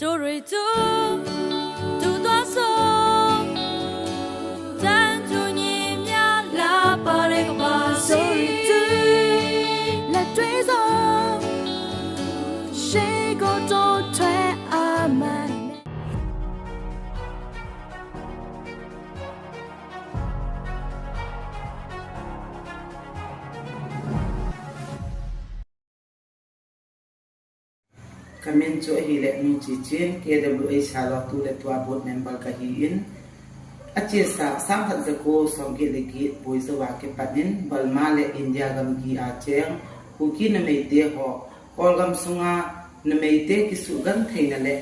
တို့တွေသူသူသွားဆုံးတန်သူညင်များလာပါတဲ့ကပါစီလက်တွေစုံ kamin cho hi le mi chi chin KWA salo tu le tua board member ka hi in. Achi sa, sam phat za ko som ke le ki boi zo wa ke panin balma le india gam gi a cheng. Ku ki na mei te ho. Kol gam sunga na mei te ki su gan thei na le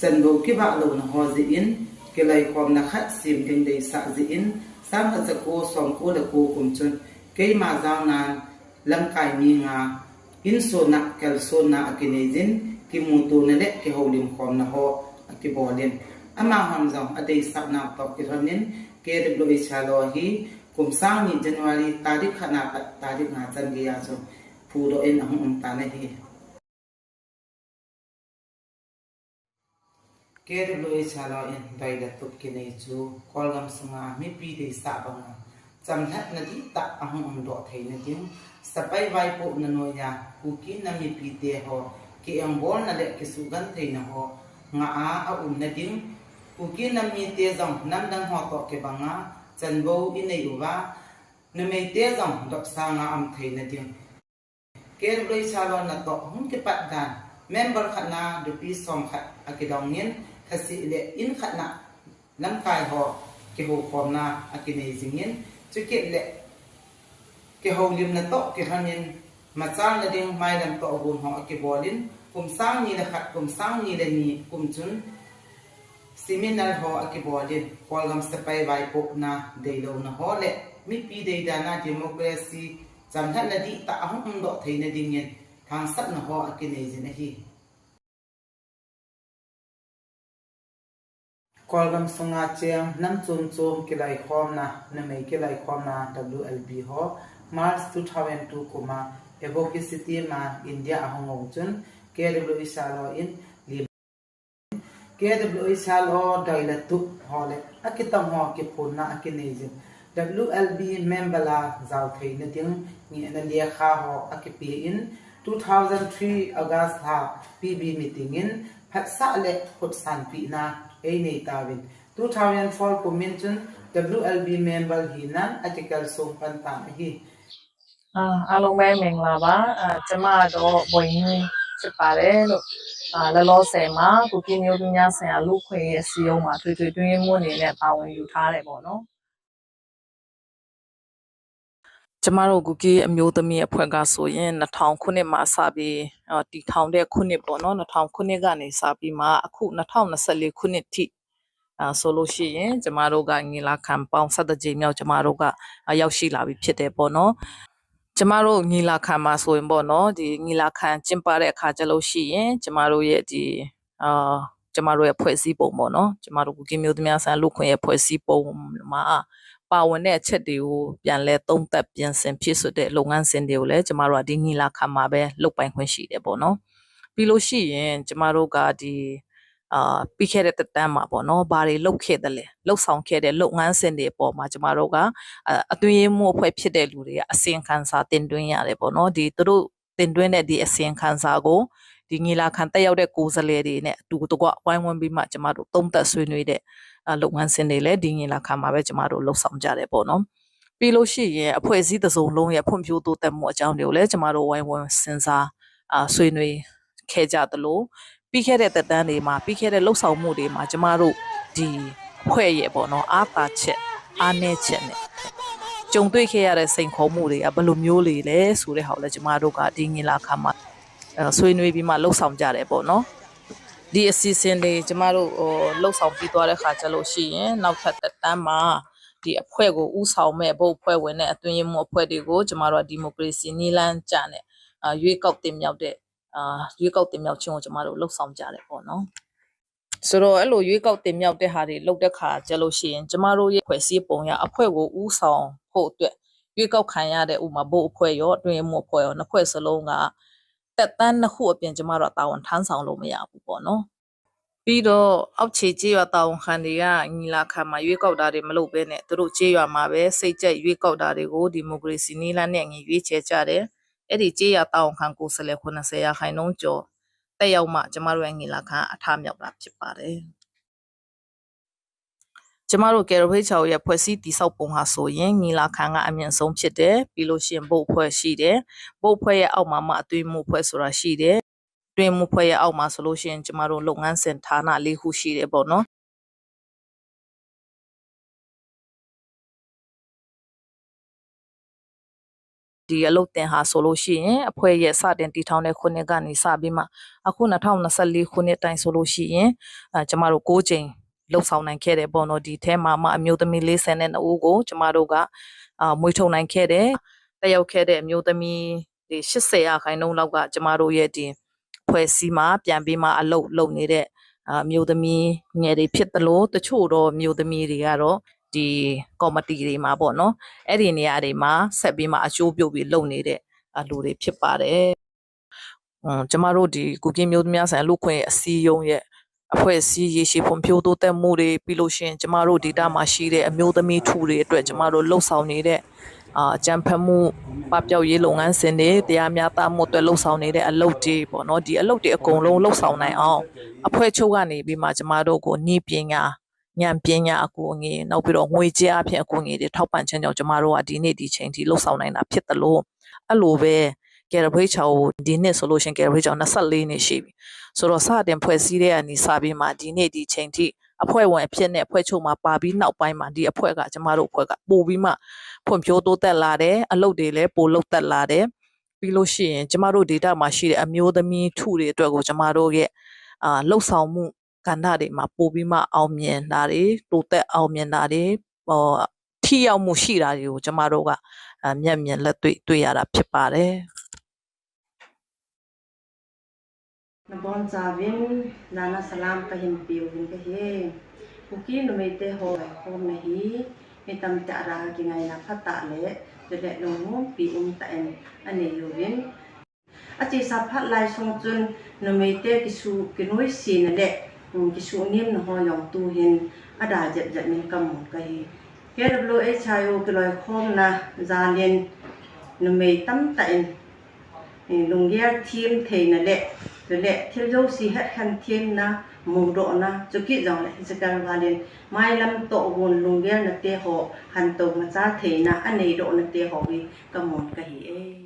chan bo ki ba lo na ho zi in. Ke lai kom na khat sim ding dei sa zi in. Sam phat za ko som ko le ko kum chun. Ke ma za nan, lam kai mi nga. In so na, kel so na akinezin ki mu tu na le ki holim khom na ho ki bolin ama ham zong adei sak na top ki thonin ke de blo i chalo hi kum sang ni january tarikh khana ka tarikh na chan ge ya so pu ro en ahum um ta na hi ke de blo i chalo en dai da tup ki nei chu kol gam sunga mi pi de sa banga cham that na di ta ahum um do thei na ding sapai vai po na no ya ku ki na mi pi te ho ki em bol na le ki su gan thei na ho nga a a um na ding ku ki na mi te zong nam dang ho to ke banga chan bo i nei u wa na me te zong dok sa nga am thei na ding ke roi sa lo na to hum ke pat dan member khana de pi som khat akidong nin khasi le in khana lam kai ho ke ho khom na akinei zingin chu ke le ke ho lim na to ke มาสร้างในดิ่งไม่ดันตัวบุญหองอกิบอลินกลุ่มสร้างนี้นะครับกลุ่มสร้างนี้เลยนี้กลุ่มจุนซิมินัลหออกิบอลินพอลกำสเปย์ไวปกนาเดี๋ยลนะฮอลเละมิปีเดียดานาดิโมคราซีจำท่านนดีตาห้องดอกไทยนดิ่งเงินทางสักนะหออกินเอเจนะฮี kolgam sunga cheng nam chum chum kilai khom na na mai kilai khom na wlb ho march 2002 kuma advocacy ma India ahong chun KW salo in, lim. KW salo daila tu hole akitam ho ki phun na akinejin WLB member la zau thei na ting ni na lia kha ho akipi in. 2003 August ha PB meeting in. Phat sa le khut san pi na ei nei tawin 2004 ko mention WLB member hi nan, article song pan ta hi. အာအားလုံးပဲမင်္ဂလာပါအာကျမတော့ဘွင်ရင်းဖြစ်ပါတယ်လို့အာလောလောဆယ်မှာကုကင်းမျိုးသူများဆိုင်ရာလူခွေရဲ့စီယုံမှာထွေထွေတွင်းမှုအနေနဲ့ပါဝင်ယူထားတယ်ပေါ့နော်ကျမတို့ကုကီအမျိုးသမီးအဖွဲ့ကဆိုရင်2000ခုနှစ်မှာစပြီးအာတည်ထောင်တဲ့ခုနှစ်ပေါ့နော်2000ခုနှစ်ကနေစပြီးမှအခု2024ခုနှစ်ထိအာဆိုလို့ရှိရင်ကျမတို့ကငီလာခံပေါင်း7ကြိမ်မြောက်ကျမတို့ကအာရောက်ရှိလာပြီဖြစ်တယ်ပေါ့နော် ကျမတို့ညီလာခံမှာဆိုရင်ပေါ့နော်ဒီညီလာခံကျင်းပတဲ့အခါကျလို့ရှိရင်ကျမတို့ရဲ့ဒီအာကျမတို့ရဲ့ဖွဲ့စည်းပုံပေါ့နော်ကျမတို့ကုကင်းမျိုးသမီးဆန်လူခွင့်ရဲ့ဖွဲ့စည်းပုံမှာပါဝင်တဲ့အချက်တွေကိုပြန်လဲသုံးသပ်ပြင်ဆင်ဖြစ်ဆိုတဲ့လုပ်ငန်းစဉ်တွေကိုလည်းကျမတို့ကဒီညီလာခံမှာပဲလုပ်ပိုင်ခွင့်ရှိတယ်ပေါ့နော်ပြီးလို့ရှိရင်ကျမတို့ကဒီ အာပြီးခဲ့တဲ့တက်တန်းမှာပေါ့နော်ဘာတွေလုပ်ခဲ့တယ်လဲလှုပ်ဆောင်ခဲ့တဲ့လုပ်ငန်းစဉ်တွေအပေါ်မှာကျမတို့ကအအသွင်ရေးမှုအဖွဲ့ဖြစ်တဲ့လူတွေကအစီရင်ခံစာတင်သွင်းရတယ်ပေါ့နော်ဒီသူတို့တင်သွင်းတဲ့ဒီအစီရင်ခံစာကိုဒီငီလာခံတက်ရောက်တဲ့ကိုယ်စားလှယ်တွေနဲ့အတူတကွဝိုင်းဝန်းပြီးမှကျမတို့သုံးသက်ဆွေးနွေးတဲ့အလုပ်ငန်းစဉ်တွေလည်းဒီငီလာခံမှာပဲကျမတို့လှုပ်ဆောင်ကြတယ်ပေါ့နော်ပြီးလို့ရှိရင်အဖွဲ့အစည်းတစ်စုံလုံးရဲ့ဖွံ့ဖြိုးတိုးတက်မှုအကြောင်းတွေကိုလည်းကျမတို့ဝိုင်းဝန်းစဉ်းစားအာဆွေးနွေးခဲ့ကြသလို ပြီးခဲ့တဲ့တက်တန်းတွေမှာပြီးခဲ့တဲ့လှုပ်ဆောင်မှုတွေမှာကျမတို့ဒီအဖွဲ့ရဲ့ပေါ့နော်အားပါချက်အားနည်းချက်နဲ့ကြုံတွေ့ခဲ့ရတဲ့စိန်ခေါ်မှုတွေကဘယ်လိုမျိုးလေလဲဆိုတဲ့ဟာကိုလည်းကျမတို့ကဒီငင်လာခါမှာအဲဆွေးနွေးပြီးမှလှုပ်ဆောင်ကြတယ်ပေါ့နော်ဒီအစီအစဉ်တွေကျမတို့ဟိုလှုပ်ဆောင်ပြီးသွားတဲ့ခါကျလို့ရှိရင်နောက်ထပ်သက်တမ်းမှာဒီအဖွဲ့ကိုဥဆောင်မဲ့ဘုတ်အဖွဲ့ဝင်တဲ့အတွင်းရေးမှုအဖွဲ့တွေကိုကျမတို့ကဒီမိုကရေစီနီလန်းကြတဲ့အာရွေးကောက်တင်မြောက်တဲ့ အာရွေးကောက်တင်မြောက်ခြင်းကိုကျမတို့လှုပ်ဆောင်ကြတယ်ပေါ့နော်ဆိုတော့အဲ့လိုရွေးကောက်တင်မြောက်တဲ့ဟာတွေလုပ်တဲ့ခါကျလို့ရှိရင်ကျမတို့ရဲ့ဖွဲ့စည်းပုံရအဖွဲ့ကိုဥဆောင်ဖို့အတွက်ရွေးကောက်ခံရတဲ့ဥမာဘို့အဖွဲ့ရောအတွင်းမှုအဖွဲ့ရောနှစ်ဖွဲ့စလုံးကတက်တန်းနှစ်ခုအပြင်ကျမတို့ကတာဝန်ထမ်းဆောင်လို့မရဘူးပေါ့နော်ပြီးတော့အောက်ခြေကြေးရွာတာဝန်ခံတွေကညီလာခံမှာရွေးကောက်တာတွေမလုပ်ဘဲနဲ့သူတို့ကြေးရွာမှာပဲစိတ်ကြိုက်ရွေးကောက်တာတွေကိုဒီမိုကရေစီနည်းလမ်းနဲ့အညီရွေးချယ်ကြတယ် အဲ့ဒီကြေးရွာတာဝန်ခံကိုယ်စားလှယ်80ရာခိုင်နှုန်းကျော်တက်ရောက်မှကျမတို့ရဲ့ညီလာခံအထမြောက်တာဖြစ်ပါတယ်ကျမတို့ကယ်ရဖိတ်ချော်ရဲ့ဖွဲ့စည်းတည်ဆောက်ပုံဟာဆိုရင်ညီလာခံကအမြင့်ဆုံးဖြစ်တယ်ပြီးလို့ရှိရင်ဘုတ်ဖွဲ့ရှိတယ်ဘုတ်ဖွဲ့ရဲ့အောက်မှာမှအသွေးမှုဖွဲ့ဆိုတာရှိတယ်တွင်မှုဖွဲ့ရဲ့အောက်မှာဆိုလို့ရှိရင်ကျမတို့လုပ်ငန်းစဉ်ဌာနလေးခုရှိတယ်ပေါ့နော် ဒီအလုပ်တင်ဟာဆိုလို့ရှိရင်အဖွဲ့ရဲ့စတင်တည်ထောင်တဲ့ခုနှစ်ကနေစပြီးမှအခု2024ခုနှစ်တိုင်ဆိုလို့ရှိရင်အဲကျမတို့6ချိန်လှုပ်ဆောင်နိုင်ခဲ့တယ်ပေါ့နော်ဒီထဲမှာမှအမျိုးသမီး42ဦးကိုကျမတို့ကအာမွေးထုတ်နိုင်ခဲ့တယ်တက်ရောက်ခဲ့တဲ့အမျိုးသမီးဒီ80ရာခိုင်နှုန်းလောက်ကကျမတို့ရဲ့ဒီဖွဲ့စည်းမှာပြန်ပြီးမှအလုပ်လုပ်နေတဲ့အမျိုးသမီးငယ်တွေဖြစ်သလိုတချို့တော့မျိုးသမီးတွေကတော့ ဒီကော်မတီတွေမှာပေါ့နော်အဲ့ဒီနေရာတွေမှာဆက်ပြီးမှအချိုးပြုတ်ပြီးလုပ်နေတဲ့အလူတွေဖြစ်ပါတယ်။ဟွန်းကျမတို့ဒီကုကင်းမျိုးသမီးဆိုင်လူခွင့်အစည်းအရုံးရဲ့အဖွဲ့အစည်းရေရှည်ဖွံ့ဖြိုးတိုးတက်မှုတွေပြီးလို့ရှိရင်ကျမတို့ဒေတာမှာရှိတဲ့အမျိုးသမီးထူတွေအတွက်ကျမတို့လှုပ်ဆောင်နေတဲ့အာအကြံဖတ်မှုပပျောက်ရေးလုပ်ငန်းစဉ်တွေတရားမျှတမှုအတွက်လှုပ်ဆောင်နေတဲ့အလုပ်တွေပေါ့နော်ဒီအလုပ်တွေအကုန်လုံးလှုပ်ဆောင်နိုင်အောင်အဖွဲ့ချုပ်ကနေပြီးမှကျမတို့ကိုဤပညာ ဉာဏ်ပညာအကူအငွေနောက်ပြီးတော့ငွေကြေးအဖြစ်အကူအငွေတွေထောက်ပံ့ခြင်းကြောင့်ကျမတို့ကဒီနေ့ဒီချိန်ထိလှုပ်ဆောင်နိုင်တာဖြစ်တယ်လို့အဲ့လိုပဲကယ်ရဘရိတ်ချောကိုဒီနှစ်ဆိုလို့ရှရင်ကယ်ရဘရိတ်ချော24နှစ်ရှိပြီဆိုတော့စတင်ဖွဲ့စည်းတဲ့အနေစပြီးမှဒီနေ့ဒီချိန်ထိအဖွဲ့ဝင်အဖြစ်နဲ့အဖွဲ့ချုပ်မှာပါပြီးနောက်ပိုင်းမှာဒီအဖွဲ့ကကျမတို့အဖွဲ့ကပို့ပြီးမှဖွံ့ဖြိုးတိုးတက်လာတယ်အလုပ်တွေလည်းပိုလုပ်တက်လာတယ်ပြီးလို့ရှိရင်ကျမတို့ data မှာရှိတဲ့အမျိုးသမီးထုတွေအတွက်ကိုကျမတို့ရဲ့အာလှုပ်ဆောင်မှု ကဏ္ဍတွေမှာပို့ပြီးမှအောင်မြင်တာတွေတိုးတက်အောင်မြင်တာတွေဟောထိရောက်မှုရှိတာတွေကိုကျမတို့ကအမျက်မြင်လက်တွေ့တွေ့ရတာဖြစ်ပါတယ် Nabon Zavin, Nana Salam Kahim Piwin Kahi. Kuki no me te ho ho me hi, me tam ta ra ki ngai na phata le, de le no mo pi um ta en ane yuvin. A chi sa phat lai song chun no me te ki su ki noi si na le, cái số niêm nó hoa dòng tu hiền. Ở đà dẹp dẹp mình cầm một cây cái lúc lô ấy chai ô cái loài khom là già liền. Nó mê tắm tại. Lùng ghe thêm thầy là lệ rồi lệ thiêm dâu xì hết khăn thêm na mù độ na cho kỹ dòng lại sẽ càng và liền. Mai lâm tổ buồn lùng ghe là tê hộ hành tổ là ra thầy na anh ấy độ là tê hộ đi. Cầm một cây ấy